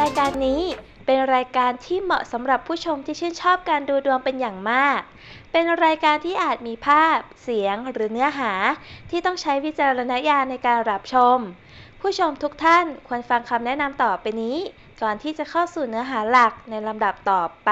รายการนี้เป็นรายการที่เหมาะสำหรับผู้ชมที่ชื่นชอบการดูดวงเป็นอย่างมาก เป็นรายการที่อาจมีภาพ เสียงหรือเนื้อหา ที่ต้องใช้วิจารณญาณในการรับชม ผู้ชมทุกท่านควรฟังคำแนะนำต่อไปนี้ ก่อนที่จะเข้าสู่เนื้อหาหลักในลำดับต่อไป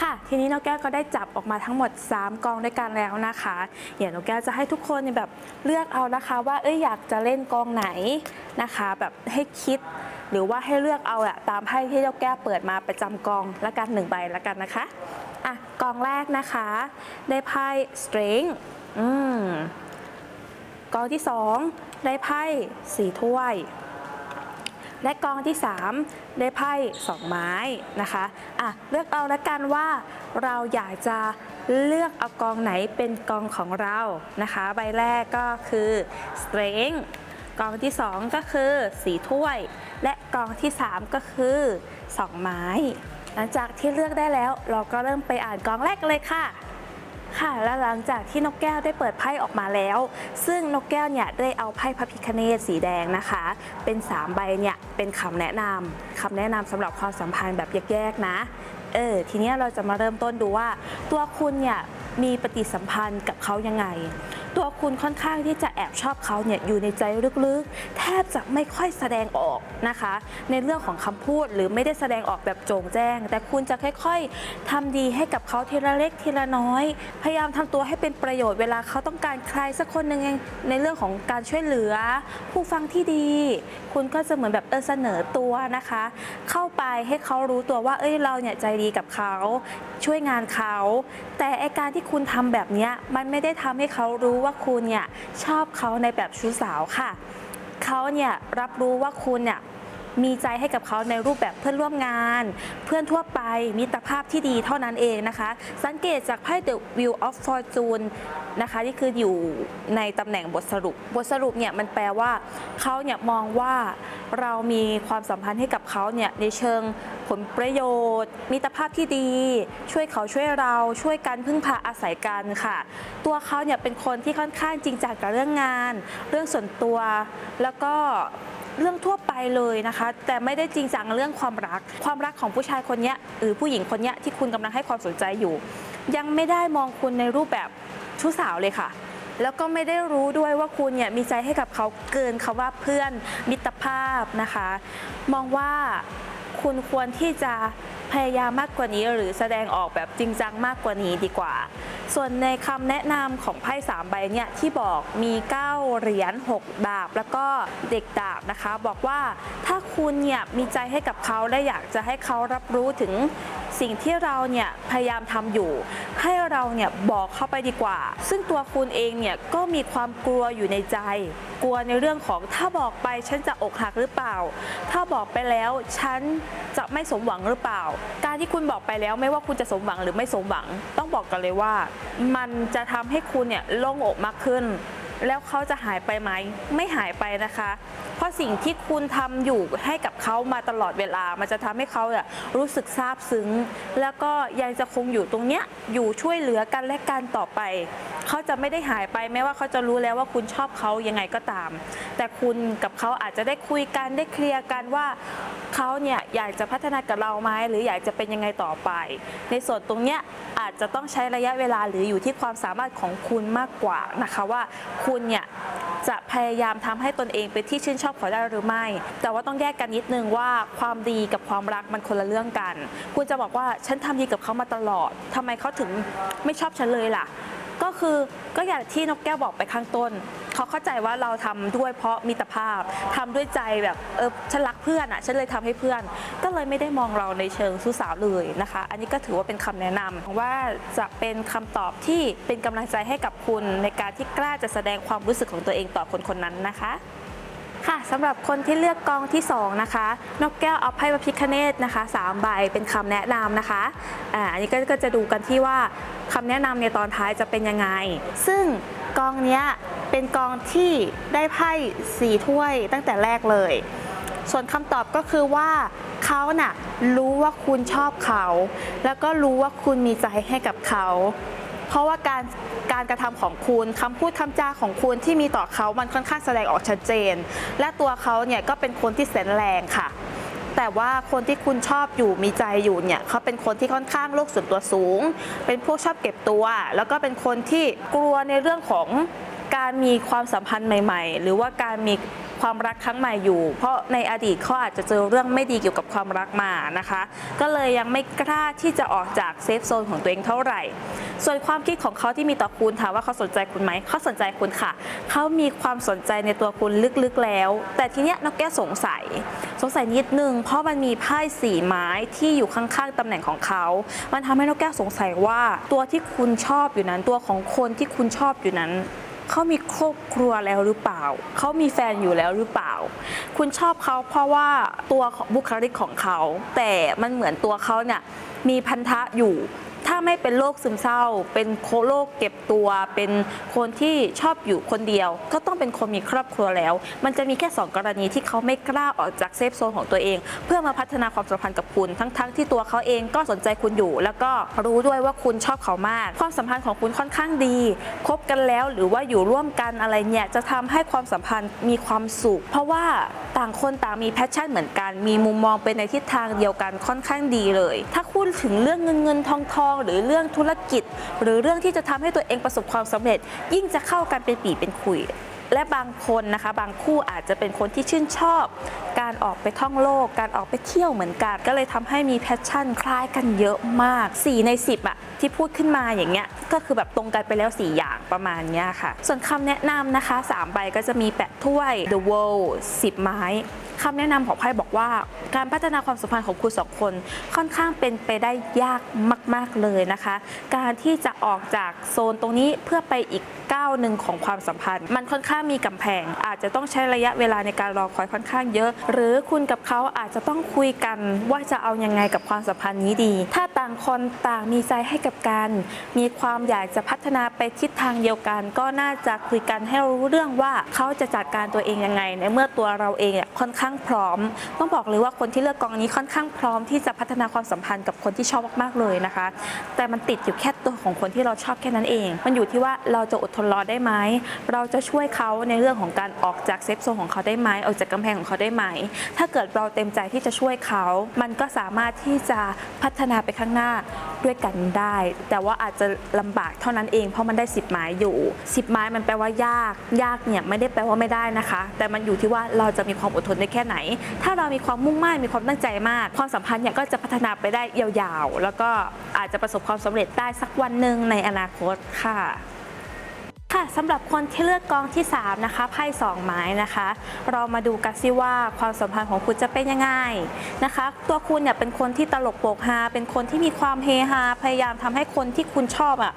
ค่ะ ทีนี้นกแก้วก็ได้จับออกมาทั้งหมด 3 กองด้วยกันแล้วนะคะเดี๋ยวนกแก้วจะให้ทุกคนแบบเลือกเอานะคะ ว่าเอ้ยอยากจะเล่นกองไหนนะคะ แบบให้คิด หรือว่าให้เลือกเอาอะตามไพ่ที่นกแก้วเปิดมาประจำกองละกันหนึ่งใบละกันนะคะอะกองแรกนะคะ ได้ไพ่ string อืมกองที่ 2 ได้ไพ่สีถ้วย และกองที่ 3 ได้ไพ่สองไม้นะคะอะเลือกเอาละกันว่าเราอยากจะเลือกเอากองไหนเป็นกองของเรานะคะ ใบแรกก็คือ strength กองที่ 2 ก็คือสีถ้วย และกองที่ 3 ก็คือสองไม้ หลังจากที่เลือกได้แล้วเราก็เริ่มไปอ่านกองแรกเลยค่ะค่ะและหลังจากที่นกแก้วได้เปิดไพ่ออกมาแล้ว ซึ่งนกแก้วเนี่ยได้เอาไพ่พระพิคเนตสีแดงนะคะ เป็น 3 ใบเนี่ยเป็นคำแนะนำคำแนะนำสำหรับความสัมพันธ์แบบแยกๆนะเออทีนี้เราจะมาเริ่มต้นดูว่า ตัวคุณเนี่ยมีปฏิสัมพันธ์กับเขายังไง ตัวคุณค่อนข้างที่จะแอบชอบเขาเนี่ยอยู่ในใจลึกๆ แทบจะไม่ค่อยแสดงออกนะคะ ในเรื่องของคำพูดหรือไม่ได้แสดงออกแบบโจ่งแจ้ง แต่คุณจะค่อยๆทำดีให้กับเขาทีละเล็กทีละน้อย พยายามทำตัวให้เป็นประโยชน์เวลาเขาต้องการใครสักคนหนึ่งในเรื่องของการช่วยเหลือ ผู้ฟังที่ดี คุณก็จะเหมือนแบบเออเสนอตัวนะคะ เข้าไปให้เขารู้ตัวว่า เอ้ยเราเนี่ยใจดีกับเขาช่วยงานเขา แต่ไอการที่คุณทำแบบนี้มันไม่ได้ทำให้เขารูู้้ว่าคุณเนี่ยชอบเขาในแบบชู้สาวค่ะ เขาเนี่ยรับรู้ว่าคุณเนี่ย มีใจให้กับเขาในรูปแบบเพื่อนร่วมงาน เพื่อนทั่วไปมิตรภาพที่ดีเท่านั้นเองนะคะ สังเกตจากไพ่ The Wheel of Fortune นะคะนี่คืออยู่ในตำแหน่งบทสรุป บทสรุปเนี่ยมันแปลว่าเขาเนี่ยมองว่าเรามีความสัมพันธ์ให้กับเขาเนี่ยในเชิงผลประโยชน์ มิตรภาพที่ดี ช่วยเขาช่วยเราช่วยกันพึ่งพาอาศัยกันค่ะ ตัวเขาเนี่ยเป็นคนที่ค่อนข้างจริงจังกับเรื่องงาน เรื่องส่วนตัวแล้วก็ เรื่องทั่วไปเลยนะคะ แต่ไม่ได้จริงจังเรื่องความรัก ความรักของผู้ชายคนนี้หรือผู้หญิงคนนี้ที่คุณกำลังให้ความสนใจอยู่ ยังไม่ได้มองคุณในรูปแบบชู้สาวเลยค่ะ แล้วก็ไม่ได้รู้ด้วยว่าคุณเนี่ยมีใจให้กับเขาเกินคาว่าเพื่อนมิตรภาพนะคะ มองว่าคุณควรที่จะ พยายามมากกว่านี้หรือแสดงออกแบบจริงจังมากกว่านี้ดีกว่า ส่วนในคำแนะนำของไพ่สามใบเนี่ยที่บอกมี 9 เหรียญ 6 ดาบ แล้วก็เด็กดาบนะคะ บอกว่าถ้าคุณเนี่ยมีใจให้กับเขาและอยากจะให้เขารับรู้ถึงสิ่งที่เราเนี่ยพยายามทำอยู่ ให้เราเนี่ยบอกเข้าไปดีกว่า ซึ่งตัวคุณเองเนี่ยก็มีความกลัวอยู่ในใจ กลัวในเรื่องของถ้าบอกไปฉันจะอกหักหรือเปล่า ถ้าบอกไปแล้วฉันจะไม่สมหวังหรือเปล่าการที่คุณบอกไปแล้วไม่ว่าคุณจะสมหวังหรือไม่สมหวัง ต้องบอกกันเลยว่า มันจะทำให้คุณเนี่ยโล่งอกมากขึ้น แล้วเขาจะหายไปไหม ไม่หายไปนะคะ เพราะสิ่งที่คุณทำอยู่ให้กับเขามาตลอดเวลา มันจะทำให้เขาเนี่ยรู้สึกซาบซึ้ง แล้วก็ยังจะคงอยู่ตรงเนี้ยอยู่ช่วยเหลือกันและกันต่อไป เขาจะไม่ได้หายไปแม้ว่าเขาจะรู้แล้วว่าคุณชอบเขายังไงก็ตาม แต่คุณกับเขาอาจจะได้คุยกันได้เคลียร์กันว่าเขาเนี่ยอยากจะพัฒนากับเราไหมหรืออยากจะเป็นยังไงต่อไป ในส่วนตรงเนี้ยอาจจะต้องใช้ระยะเวลาหรืออยู่ที่ความสามารถของคุณมากกว่านะคะว่าคุณเนี่ยจะพยายามทำให้ตนเองเป็นที่ชื่นชอบเขาได้หรือไม่ แต่ว่าต้องแยกกันนิดนึงว่าความดีกับความรักมันคนละเรื่องกัน คุณจะบอกว่าฉันทำดีกับเขามาตลอดทำไมเขาถึงไม่ชอบฉันเลยล่ะ ก็คือก็อย่างที่นกแก้วบอกไปข้างต้นเขาเข้าใจว่าเราทำด้วยเพราะมิตรภาพทำด้วยใจแบบเออฉันรักเพื่อนอะฉันเลยทำให้เพื่อน ก็เลยไม่ได้มองเราในเชิงสู้สาวเลยนะคะ อันนี้ก็ถือว่าเป็นคำแนะนำว่าจะเป็นคำตอบที่เป็นกำลังใจให้กับคุณในการที่กล้าจะแสดงความรู้สึกของตัวเองต่อคนคนนั้นนะคะ ค่ะสำหรับคนที่เลือกกองที่ 2 นะคะ นกแก้วเอาไพ่พระพิคเนตนะคะ3ใบเป็นคำแนะนำนะคะอ่าอันนี้ก็จะดูกันที่ว่าคำแนะนำในตอนท้ายจะเป็นยังไง ซึ่งกองเนี้ยเป็นกองที่ได้ไพ่สีถ้วยตั้งแต่แรกเลย ส่วนคำตอบก็คือว่าเขาน่ะรู้ว่าคุณชอบเขา แล้วก็รู้ว่าคุณมีใจให้กับเขา เพราะว่าการการกระทำของคุณคำพูดคำจาของคุณที่มีต่อเขามันค่อนข้างแสดงออกชัดเจน และตัวเขาเนี่ยก็เป็นคนที่แสนแรงค่ะแต่ว่าคนที่คุณชอบอยู่มีใจอยู่เนี่ยเขาเป็นคนที่ค่อนข้างโลกส่วนตัวสูง เป็นพวกชอบเก็บตัว แล้วก็เป็นคนที่กลัวในเรื่องของ การมีความสัมพันธ์ใหม่ ๆ หรือว่าการมีความรักครั้งใหม่อยู่ เพราะในอดีตเขาอาจจะเจอเรื่องไม่ดีเกี่ยวกับความรักมานะคะ ก็เลยยังไม่กล้าที่จะออกจากเซฟโซนของตัวเองเท่าไหร่ ส่วนความคิดของเขาที่มีต่อคุณถามว่าเขาสนใจคุณไหมเขาสนใจคุณค่ะ เขามีความสนใจในตัวคุณลึกๆแล้ว แต่ทีเนี้ยนกแก้สงสัย สงสัยนิดนึง เพราะมันมีไพ่สีไม้ที่อยู่ข้างๆตำแหน่งของเขา มันทำให้นกแก้วสงสัยว่า ตัวที่คุณชอบอยู่นั้นตัวของคนที่คุณชอบอยู่นั้น เขามีครอบครัวแล้วหรือเปล่า เขามีแฟนอยู่แล้วหรือเปล่า คุณชอบเขาเพราะว่าตัวบุคลิกของเขา แต่มันเหมือนตัวเขาเนี่ยมีพันธะอยู่ ถ้าไม่เป็นโรคซึมเศร้า เป็นโรคเก็บตัว เป็นคนที่ชอบอยู่คนเดียว ก็ต้องเป็นคนมีครอบครัวแล้ว มันจะมีแค่สองกรณีที่เขาไม่กล้าออกจากเซฟโซนของตัวเอง เพื่อมาพัฒนาความสัมพันธ์กับคุณ ทั้งๆที่ตัวเขาเองก็สนใจคุณอยู่ แล้วก็รู้ด้วยว่าคุณชอบเขามาก ความสัมพันธ์ของคุณค่อนข้างดี คบกันแล้วหรือว่าอยู่ร่วมกันอะไรเนี่ยจะทำให้ความสัมพันธ์มีความสุข เพราะว่าต่างคนต่างมีแพชชั่นเหมือนกัน มีมุมมองไปในทิศทางเดียวกันค่อนข้างดีเลย ถ้าพูดถึงเรื่องเงินเงินทองทองหรือเรื่องธุรกิจ หรือเรื่องที่จะทำให้ตัวเองประสบความสำเร็จ ยิ่งจะเข้ากันเป็นปีเป็นคุยและบางคนนะคะบางคู่อาจจะเป็นคนที่ชื่นชอบ การออกไปท่องโลก การออกไปเที่ยวเหมือนกัน ก็เลยทำให้มีแพชชั่นคล้ายกันเยอะมาก 4 ใน 10อะที่พูดขึ้นมาอย่างเงี้ยก็คือแบบตรงกันไปแล้ว 4 อย่างประมาณเนี้ยค่ะ ส่วนคำแนะนำนะคะ 3 ใบก็จะมีแปะถ้วย The World 10 ไม้คำแนะนำของไพ่บอกว่า การพัฒนาความสัมพันธ์ของคุณสองคนค่อนข้างเป็นไปได้ยาก มาก ๆ เลยนะคะ การที่จะออกจากโซนตรงนี้เพื่อไปอีกก้าวหนึ่งของความสัมพันธ์ มันค่อนข้างมีกำแพง อาจจะต้องใช้ระยะเวลาในการรอคอยค่อนข้างเยอะ หรือคุณกับเขาอาจจะต้องคุยกันว่าจะเอายังไงกับความสัมพันธ์นี้ดี ถ้าต่างคนต่างมีใจให้กับกัน มีความอยากจะพัฒนาไปทิศทางเดียวกัน ก็น่าจะคุยกันให้รู้เรื่องว่าเขาจะจัดการตัวเองยังไง ในเมื่อตัวเราเองเนี่ยค่อนข้างพร้อม ต้องบอกเลยว่าคนที่เลือกกองนี้ค่อนข้างพร้อมที่จะพัฒนาความสัมพันธ์กับคนที่ชอบมากๆเลยนะคะแต่มันติดอยู่แค่ตัวของคนที่เราชอบแค่นั้นเอง มันอยู่ที่ว่าเราจะอดทนรอได้ไหม เราจะช่วยเขาในเรื่องของการออกจากเซฟโซนของเขาได้ไหมออกจากกำแพงของเขาได้ไหม ถ้าเกิดเราเต็มใจที่จะช่วยเขา มันก็สามารถที่จะพัฒนาไปข้างหน้าด้วยกันได้ แต่ว่าอาจจะลำบากเท่านั้นเองเพราะมันได้10ไม้อยู่10ไม้มันแปลว่ายาก ยากเนี่ยไม่ได้แปลว่าไม่ได้นะคะ แต่มันอยู่ที่ว่าเราจะมีความอดทนได้แค่ไหน ถ้าเรามีความมุ่งมั่นมีความตั้งใจมาก ความสัมพันธ์เนี่ยก็จะพัฒนาไปได้ยาวๆ แล้วก็อาจจะประสบความสำเร็จได้สักวันหนึ่งในอนาคตค่ะ ค่ะสำหรับคนที่เลือกกองที่ 3 นะคะไพ่สองไม้นะคะ เรามาดูกันซิว่าความสัมพันธ์ของคุณจะเป็นยังไงนะคะ ตัวคุณเนี่ยเป็นคนที่ตลกโปกฮาเป็นคนที่มีความเฮฮาพยายามทำให้คนที่คุณชอบอะ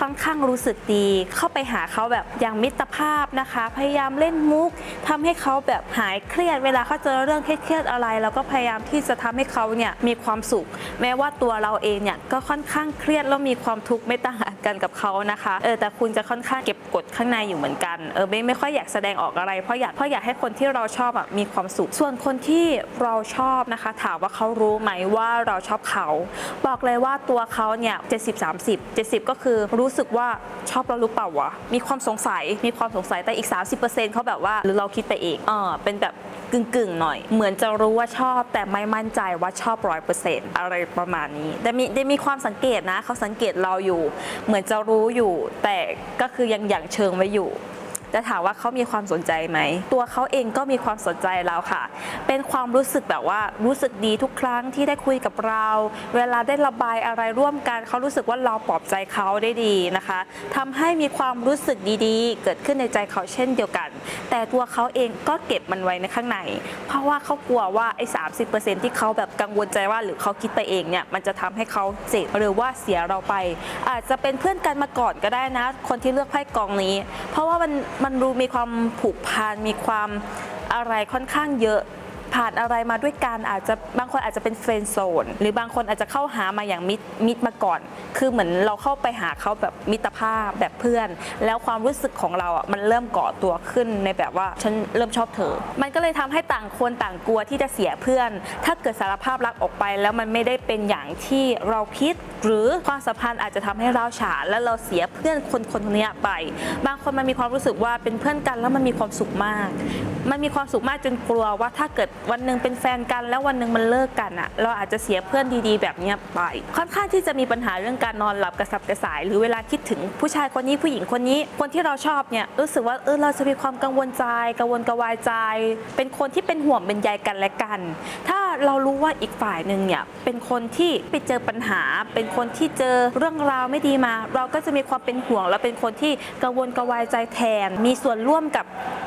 ค่อนข้างรู้สึกดี เข้าไปหาเขาแบบอย่างมิตรภาพนะคะ พยายามเล่นมุกทำให้เขาแบบหายเครียดเวลาเขาเจอเรื่องเครียดอะไรเราก็พยายามที่จะทำให้เขาเนี่ยมีความสุข แม้ว่าตัวเราเองเนี่ยก็ค่อนข้างเครียดแล้วมีความทุกข์ไม่ต่างกันกับเขานะคะเออแต่คุณจะค่อนข้างเก็บกดข้างในอยู่เหมือนกันเออไม่ไม่ค่อยอยากแสดงออกอะไร เพราะอยากเพราะอยากให้คนที่เราชอบอะมีความสุข ส่วนคนที่เราชอบนะคะ ถามว่าเขารู้ไหมว่าเราชอบเขา บอกเลยว่าตัวเขาเนี่ย70 30 70ก็คือรู้สึกว่าชอบเราหรือเปล่าวะมีความสงสัยมีความสงสัยแต่อีก 30%เขาแบบว่าหรือเราคิดไปเองเออเป็นแบบกึ่งกึ่งๆหน่อย เหมือนจะรู้ว่าชอบแต่ไม่มั่นใจว่าชอบร้อยเปอร์เซ็นต์อะไรประมาณนี้ แต่มีได้มีความสังเกตนะเขาสังเกตเราอยู่ เหมือนจะรู้อยู่ แต่ก็คือยังอย่างเชิงไว้อยู่ แต่ถามว่าเขามีความสนใจไหม ตัวเขาเองก็มีความสนใจเราค่ะ เป็นความรู้สึกแบบว่ารู้สึกดีทุกครั้งที่ได้คุยกับเรา เวลาได้ระบายอะไรร่วมกันเขารู้สึกว่าเราปลอบใจเขาได้ดีนะคะทำให้มีความรู้สึกดีๆ เกิดขึ้นในใจเขาเช่นเดียวกัน แต่ตัวเขาเองก็เก็บมันไว้ในข้างใน เพราะว่าเขากลัวว่าไอ้สาที่เขาแบบกังวลใจว่าหรือเขาคิดไปเองเนี่ยมันจะทำให้เขาเจ็บหรือว่าเสียเราไป อาจจะเป็นเพื่อนกันมาก่อนก็ได้นะ คนที่เลือกไพ่กองนี้ เพราะว่ามันมันรู้มีความผูกพันมีความอะไรค่อนข้างเยอะ ผ่านอะไรมาด้วยกันอาจจะบางคนอาจจะเป็นเฟรนด์โซนหรือบางคนอาจจะเข้าหามาอย่างมิดมิดมาก่อน คือเหมือนเราเข้าไปหาเขาแบบมิตรภาพแบบเพื่อน แล้วความรู้สึกของเราอะมันเริ่มเกาะตัวขึ้นในแบบว่าฉันเริ่มชอบเธอ มันก็เลยทำให้ต่างคนต่างกลัวที่จะเสียเพื่อน ถ้าเกิดสารภาพรักออกไป แล้วมันไม่ได้เป็นอย่างที่เราคิด หรือความสัมพันธ์อาจจะทำให้เราฉาและเราเสียเพื่อนคนคนนี้ไป บางคนมันมีความรู้สึกว่าเป็นเพื่อนกันแล้วมันมีความสุขมาก มันมีความสุขมากจนกลัวว่าถ้าเกิดวันหนึ่งเป็นแฟนกันแล้ววันหนึ่งมันเลิกกันอะเราอาจจะเสียเพื่อนดีๆ แบบเนี้ยไป ค่อนข้างที่จะมีปัญหาเรื่องการนอนหลับกระสับกระส่าย หรือเวลาคิดถึงผู้ชายคนนี้ผู้หญิงคนนี้ คนที่เราชอบเนี่ยรู้สึกว่าเออเราจะมีความกังวลใจ กังวลกระวายใจ เป็นคนที่เป็นห่วงเป็นใยกันและกัน ถ้า เรารู้ว่าอีกฝ่ายหนึ่งเนี่ยเป็นคนที่ไปเจอปัญหา เป็นคนที่เจอเรื่องราวไม่ดีมา เราก็จะมีความเป็นห่วง และเป็นคนที่กังวลกระวายใจแทน มีส่วนร่วมกับ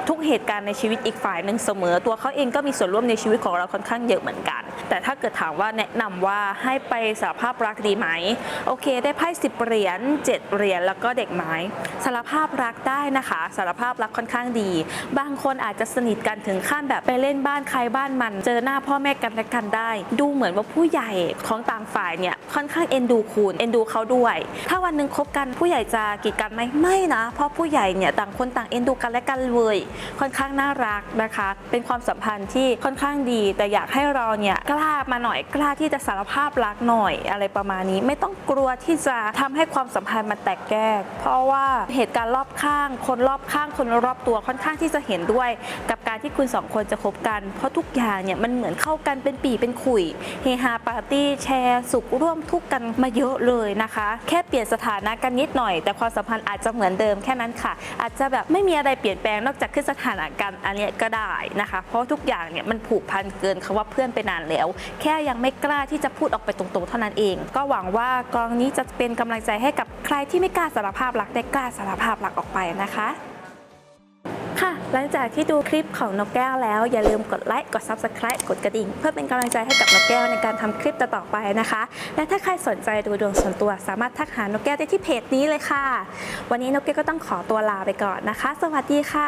ทุกเหตุการณ์ในชีวิตอีกฝ่ายหนึ่งเสมอ ตัวเขาเองก็มีส่วนร่วมในชีวิตของเราค่อนข้างเยอะเหมือนกัน แต่ถ้าเกิดถามว่าแนะนำว่าให้ไปสารภาพรักดีไหม โอเค ได้ไพ่สิบเหรียญเจ็ดเหรียญแล้วก็เด็กไม้สารภาพรักได้นะคะสารภาพรักค่อนข้างดี บางคนอาจจะสนิทกันถึงขั้นแบบไปเล่นบ้านใครบ้านมัน เจอหน้าพ่อแม่กันและกันได้ ดูเหมือนว่าผู้ใหญ่ของต่างฝ่ายเนี่ยค่อนข้างเอ็นดูคุณเอ็นดูเขาด้วย ถ้าวันหนึ่งคบกันผู้ใหญ่จะกีดกันไหมไม่นะ เพราะผู้ใหญ่เนี่ยต่างคนต่างเอ็นดูกันและกันเลยค่อนข้างน่ารักนะคะ เป็นความสัมพันธ์ที่ค่อนข้างดี แต่อยากให้เราเนี่ยกล้ามาหน่อยกล้าที่จะสารภาพรักหน่อยอะไรประมาณนี้ ไม่ต้องกลัวที่จะทำให้ความสัมพันธ์มันแตกแยกเพราะว่าเหตุการณ์รอบข้าง คนรอบข้างคนรอบตัวค่อนข้างที่จะเห็นด้วย กับการที่คุณสองคนจะคบกัน เพราะทุกอย่างเนี่ยมันเหมือนเข้ากันเป็นปีเป็นขุยเฮฮาปาร์ตี้แชร์สุขร่วมทุกข์กันมาเยอะเลยนะคะ แค่เปลี่ยนสถานะกันนิดหน่อย แต่ความสัมพันธ์อาจจะเหมือนเดิมแค่นั้นค่ะ อาจจะแบบไม่มีอะไรเปลี่ยนแปลงนอกจากขึ้นสถานะกันอันนี้ก็ได้นะคะ เพราะทุกอย่างเนี่ยมันผูกพันเกินคำว่าเพื่อนไปนานแล้ว แค่ยังไม่กล้าที่จะพูดออกไปตรงๆ เท่านั้นเอง ก็หวังว่ากองนี้จะเป็นกำลังใจให้กับใครที่ไม่กล้าสารภาพรักได้กล้าสารภาพรักออกไปนะคะ หลังจากที่ดูคลิปของนกแก้วแล้ว อย่าลืมกดไลค์ กด Subscribe กดกระดิ่ง เพื่อเป็นกำลังใจให้กับนกแก้วในการทำคลิปต่อๆไปนะคะ และถ้าใครสนใจดูดวงส่วนตัว สามารถทักหานกแก้วได้ที่เพจนี้เลยค่ะ วันนี้นกแก้วก็ต้องขอตัวลาไปก่อนนะคะ สวัสดีค่ะ